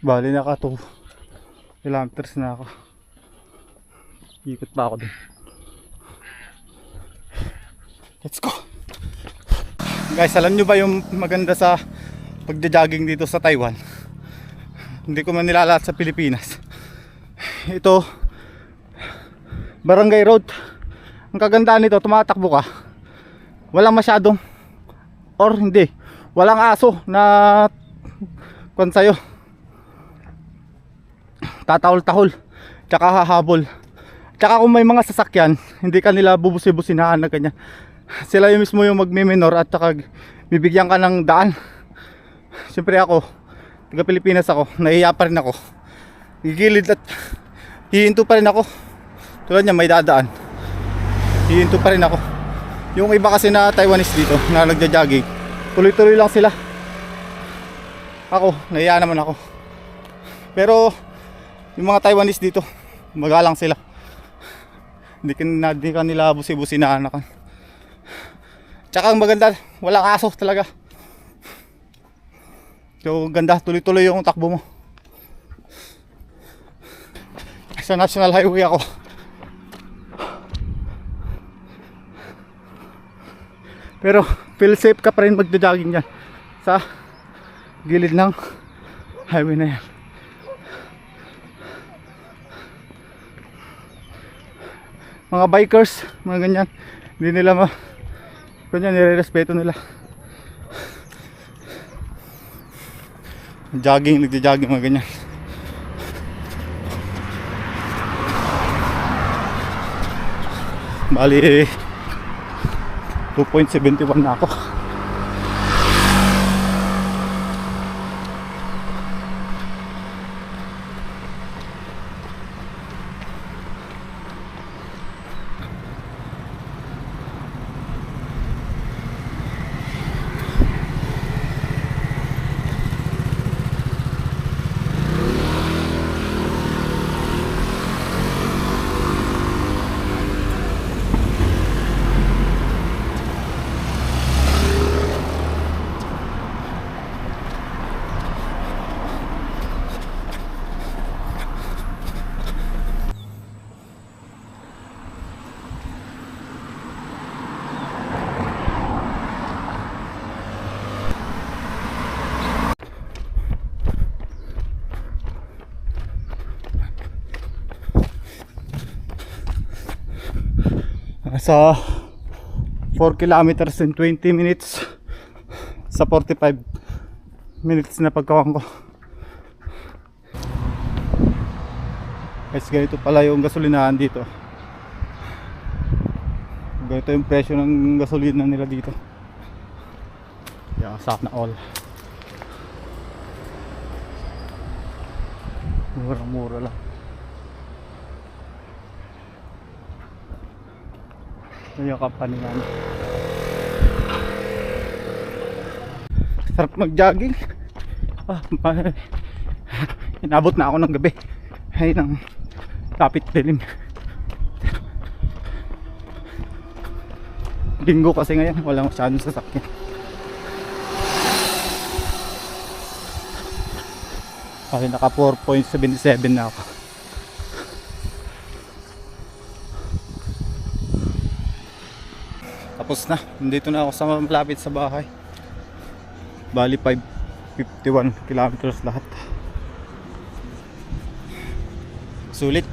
Bali naka 2 kilometers na ako. Ikot pa ako dun. Let's go! Guys, alam nyo ba yung maganda sa pagja-jogging dito sa Taiwan? Hindi ko man nilalat sa Pilipinas. Ito, barangay road. Ang kagandaan nito, tumatakbo ka. Walang masyadong, or hindi, walang aso na kung sa'yo. Tatahol-tahol, tsaka hahabol. Tsaka kung may mga sasakyan, hindi ka nila bubusi-businahan na ganyan. Sila yung mismo yung magmiminor at tsaka bibigyan ka ng daan. Siyempre ako, taga Pilipinas ako, nahiya pa rin ako. Gigilid at hihinto pa rin ako. Tulad niya may dadaan. Hihinto pa rin ako. Yung iba kasi na Taiwanese dito na nagja-jogging, tuloy-tuloy lang sila. Ako, nahiya naman ako. Pero yung mga Taiwanese dito, magalang sila. Hindi ka, hindi ka nila busi-busi na anakan. Tsaka ang maganda, walang aso talaga. So ganda, tuloy-tuloy yung takbo mo. Sa National Highway ako. Pero feel safe ka pa rin magja-jogging dyan sa gilid ng highway na yan. Mga bikers, mga ganyan, hindi nila ma ganyan, nire-respeto nila. Jogging, nagja-jogging mga ganyan. Bali, 2.71 na ako. Sa 4 kilometers and 20 minutes sa 45 minutes na pagkawang ko. Guys, ganito pala yung gasolinahan dito. Ganito yung presyo ng gasolina nila dito. Yeah, sana all. Mura-mura lang. Ito yung company namin. Sarap mag-jogging. Ah, ma- inabot na ako ng gabi. Ay, ng kapit dilim. Linggo kasi ngayon, wala masyadong sasakyan. Kasi naka 4.77 na ako. Tapos na, nandito na ako sa malapit sa bahay. Bali 551 kilometers lahat. Sulit.